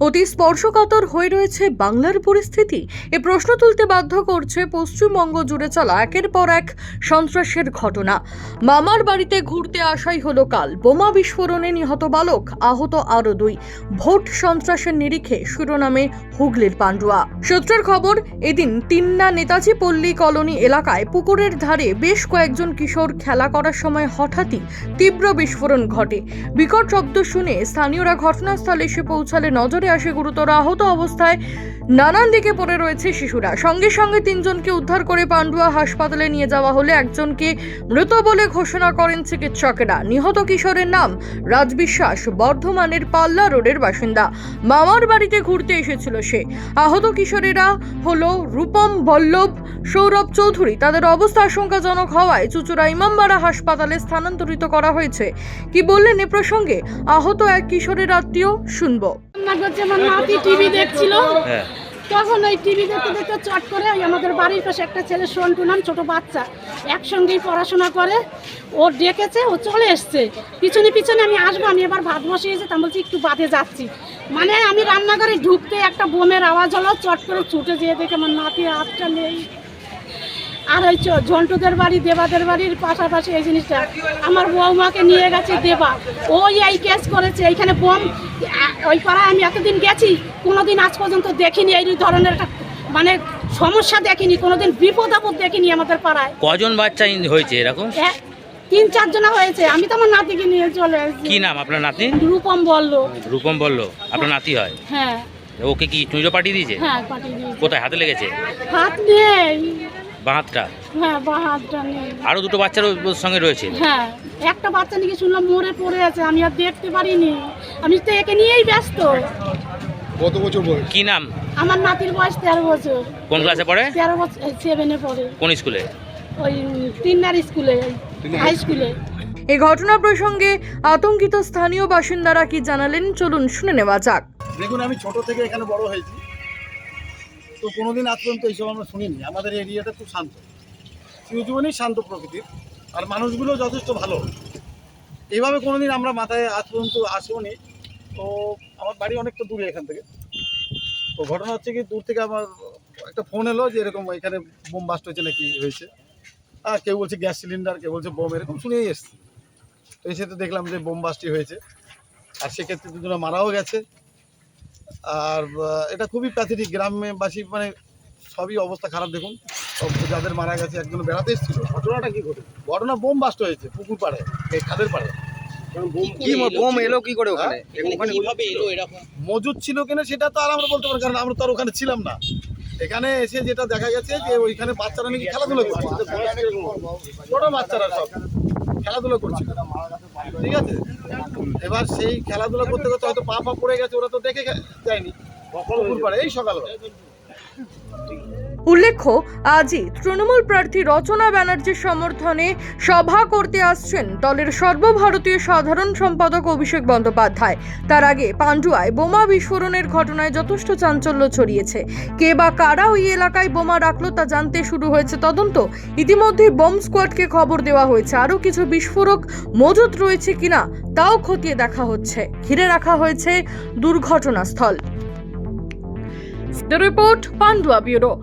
অতি স্পর্শকাতর হয়ে রয়েছে বাংলার পরিস্থিতি। এ প্রশ্ন তুলতে বাধ্য করছে পশ্চিমবঙ্গ জুড়ে চলা একের পর এক সন্ত্রাসের ঘটনা। মামার বাড়িতে ঘুরতে আসাই হলো কাল। বোমা বিস্ফোরণে নিহত বালক, আহত আরও দুই। ভোট সন্ত্রাসের নিরিখে শিরোনামে হুগলির পান্ডুয়া। সূত্রের খবর, এদিন তিন্না নেতাজি পল্লী কলোনি এলাকায় পুকুরের ধারে বেশ কয়েকজন কিশোর খেলা করার সময় হঠাৎই তীব্র বিস্ফোরণ ঘটে। বিকট শব্দ শুনে স্থানীয়রা ঘটনাস্থলে এসে পৌঁছালে নজরে আসে গুরুতর আহত অবস্থায় নানান দিকে পড়ে রয়েছে শিশুরা। সঙ্গে সঙ্গে তিনজনকে উদ্ধার করে পান্ডুয়া হাসপাতালে নিয়ে যাওয়া হলে একজনকে মৃত বলে ঘোষণা করেন চিকিৎসকেরা। নিহত কিশোরের নাম রাজ বিশ্বাস, বর্ধমানের পাল্লা রোডের বাসিন্দা। মামার বাড়িতে ঘুরতে এসেছিল সে। আহত কিশোরেরা হলো রূপম, বল্লভ, সৌরভ চৌধুরী। তাদের অবস্থা আশঙ্কাজনক হওয়ায় চুচুড়া ইমামবাড়া হাসপাতালে স্থানান্তরিত করা হয়েছে। কি বললেন এ প্রসঙ্গে? আহত এক কিশোরের আত্মীয়, শুনব। আমার নাতি টিভি দেখছিল। হ্যাঁ। তখন ওই টিভি দেখতে দেখতে চট করে ওই আমাদের বাড়ির পাশে একটা ছেলে সন্টু নাম ছোট বাচ্চা একসঙ্গেই পড়াশোনা করে। ও ডেকেছে ও চলে এসছে। পিছনে পিছনে আমি আসব আমি এবার ভাত বসিয়েছি তা বলছি একটু বাদে যাচ্ছি। মানে আমি রান্নাঘরে ঢুকতে একটা বোমের আওয়াজ হলো চট করে ছুটে যেয়ে দেখে আমার নাতি হাতটা নেই। আর ওই ঝন্টুদের বাড়ি দেবাদের বাড়ির পাশাপাশি এই জিনিসটা। আমার বৌমাকে নিয়ে গেছে দেবা। ওই এই কেস করেছে এইখানে বোম ওই পাড়ায় আমি এতদিন গেছি কোনোদিন আজ পর্যন্ত দেখিনি এই ধরনের একটা মানে সমস্যা দেখিনি কোনোদিন বিপদ আপদ দেখিনি আমাদের পাড়ায়। কজন বাচ্চা হয়েছে এরকম? তিন চারজনা হয়েছে। আমি তো আমার নাতিকে নিয়ে চলে এসেছি কি নাম আপনার নাতি? রূপম বলল। রূপম বলল আপনার নাতি হয়? হ্যাঁ। ওকে কি চুঁজো পাঠিয়ে দিয়েছে? হ্যাঁ পাঠিয়ে দিয়েছি। কোথায় হাতে লেগেছে? হাত নেই। হ্যাঁ নেই। আরও দুটো বাচ্চার সঙ্গে রয়েছে? হ্যাঁ একটা বাচ্চা নাকি শুনলাম মরে পড়ে আছে আমি আর দেখতে পারিনি। আমি তো একে নিয়েই ব্যস্ত। কত বছর বয়স? কি নাম? আমার নাতির বয়স তেরো বছর। কোন ক্লাসে পড়ে? তেরো বছর সেভেনে পড়ে। কোন স্কুলে? ওই তিননার স্কুলে হাই স্কুলে এই ঘটনা প্রসঙ্গে আতঙ্কিত স্থানীয় বাসিন্দারা কি জানালেন? চলুন শুনে নেওয়া যাক। দেখুন আমি ছোট থেকে এখানে বড় হয়েছি। তো কোনোদিন আজ পর্যন্ত এইসব আমরা শুনিনি। আমাদের এরিয়াটা খুব শান্ত। চিরজীবনই শান্ত প্রকৃতির। আর মানুষগুলো যথেষ্ট ভালো। এইভাবে কোনোদিন আমরা মাথায় আজ পর্যন্ত আসিনি তো আমার বাড়ি অনেকটা দূরে এখান থেকে। তো ঘটনা হচ্ছে কি, দূর থেকে আমার একটা ফোন এলো যে এরকম এখানে বোম বাস্ট হয়েছে নাকি হয়েছে। আর কেউ বলছে গ্যাস সিলিন্ডার, কেউ বলছে বোম, এরকম শুনেই এসছি। তো এসে তো দেখলাম যে বোম বাস্টই হয়েছে। আর সেক্ষেত্রে দুজনে মারাও গেছে। আর এটা খুবই প্যাথেটিক গ্রামবাসী মানে সবই অবস্থা খারাপ দেখুন। সব যাদের মারা গেছে একজন বেড়াতে এসেছিল। ঘটনাটা কি ঘটে? ঘটনা বোম বাস্ট হয়েছে পুকুর পাড়ে এই খাদের পাড়ে। কি বোম এলো কি করে ওখানে? ওখানে কীভাবে এলো এরকম? মজুদ ছিল কিনা সেটা তো আর আমরা বলতে পারি কারণ আমরা তো আর ওখানে ছিলাম না। এখানে এসে যেটা দেখা গেছে যে ওইখানে বাচ্চারা নাকি খেলাধুলা করছে। ছোট বাচ্চারা সব। খেলাধুলা করছিল। ঠিক আছে? এবার সেই খেলাধুলা করতে করতে হয়তো পা পা পড়ে গেছে, ওরা তো দেখে যায়নি। এই সকালবেলা। উল্লেখ্য, আজই তৃণমূল প্রার্থী রচনা ব্যানার্জির সমর্থনে সভা করতে আসছেন দলের সর্বভারতীয় সাধারণ সম্পাদক অভিষেক বন্দ্যোপাধ্যায়। তার আগে পান্ডুয়ায় বোমা বিস্ফোরণের ঘটনায় যথেষ্ট চাঞ্চল্য ছড়িয়েছে। কে বা কারা ওই এলাকায় বোমা রাখল তা জানতে শুরু হয়েছে তদন্ত। ইতিমধ্যে বোম স্কোয়াডকে খবর দেওয়া হয়েছে। আরও কিছু বিস্ফোরক মজুত রয়েছে কিনা তাও খতিয়ে দেখা হচ্ছে। ঘিরে রাখা হয়েছে দুর্ঘটনাস্থল। The report, Pandua bureau.